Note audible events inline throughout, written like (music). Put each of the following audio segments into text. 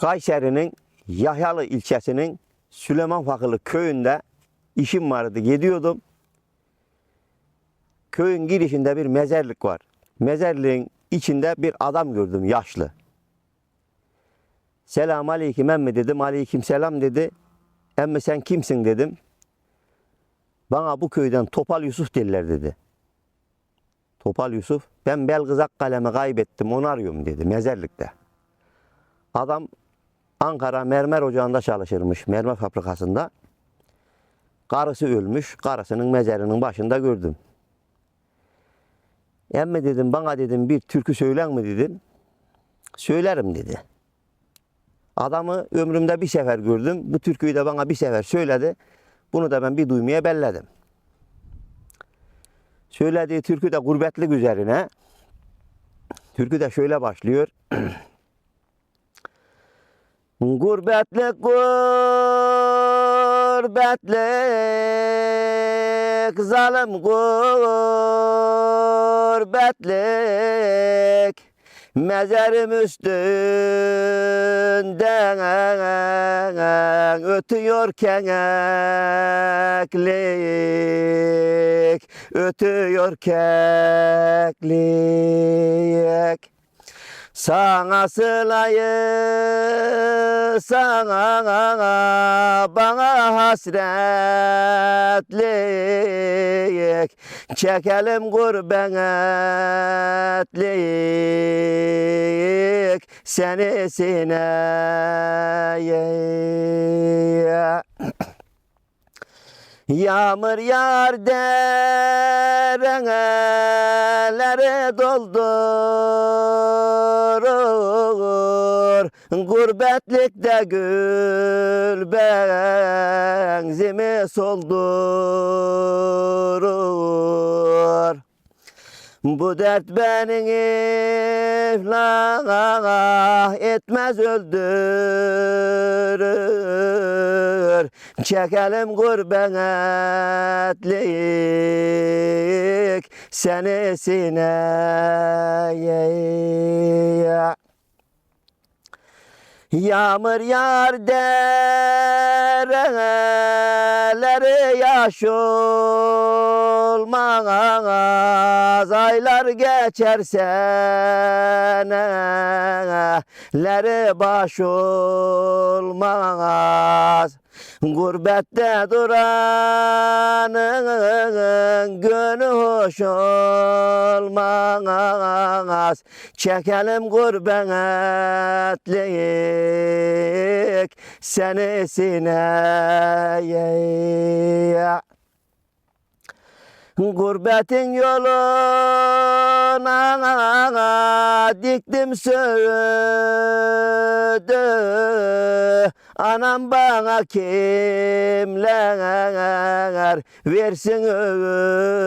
Kayseri'nin Yahyalı ilçesinin Süleyman Fakılı köyünde işim vardı. Gidiyordum. Köyün girişinde bir mezarlık var. Mezarlığın içinde bir adam gördüm yaşlı. Selam aleyküm emmi dedim. Aleyküm selam dedi. Emmi sen kimsin dedim. Bana bu köyden Topal Yusuf derler dedi. Topal Yusuf ben Belgızak kalemi kaybettim onu arıyorum dedi mezarlıkta. Adam Ankara mermer ocağında çalışırmış mermer fabrikasında. Karısı ölmüş. Karısının mezarının başında gördüm. Emmi dedim bana dedim bir türkü söyler mi dedim. Söylerim dedi. Adamı ömrümde bir sefer gördüm. Bu türküyü de bana bir sefer söyledi. Bunu da ben bir duymaya belledim. Söylediği türkü de gurbetlik üzerine. Türkü de şöyle başlıyor. (clears throat) Gurbetlik gurbetlik zalim gurbetlik Mezarım üstünden ötüyor keklik Ötüyor keklik sana sılayı sana bana hasretlik. Çekelim gurbetlik Seni sineye Yağmur yağar dereleri doldurur. Gurbetlikte gül benzimi soldurur. Bu dert beni iflah etmez öldürür Çekelim gurbetlik seni sineye Yağmur yağar dereleri yaş olmaz. Aylar geçer seneleri baş olmaz. Gurbette duranın gönlü hoş olmaz. Çekelim gurbetlik seni sineye. Gurbetin yoluna diktim söğüdü Anam bana kimler versin öğüdü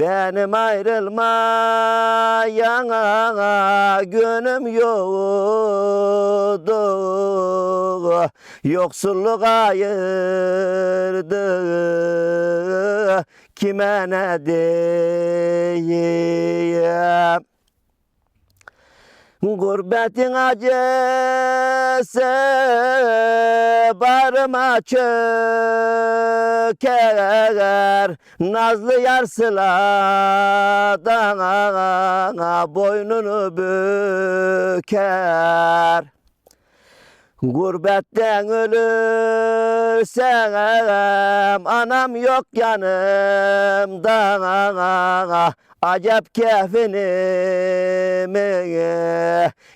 benim ayrılmaya gönlüm yoktu. Yoksulluk ayırdı. Kime ne diyeyim Gurbetin acısı barıma çöker. Nazlı yar sıladan boynunu büker Gurbetten ölürsem anam yok yanımda Acep kefenimi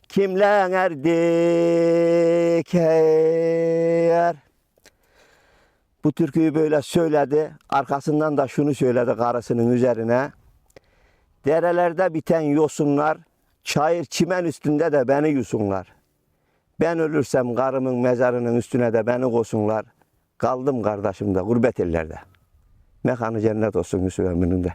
kimler diker Bu türküyü böyle söyledi. Arkasından da şunu söyledi karısının üzerine. Derelerde biten yosunlar, çayır çimen üstünde de beni yusunlar. Mən ölürsəm qarımın məzarının üstünə də məni qosunlar. Qaldım qardaşım da, qürbət ellərdə. Məxanı cənnət olsun Müslümənin də.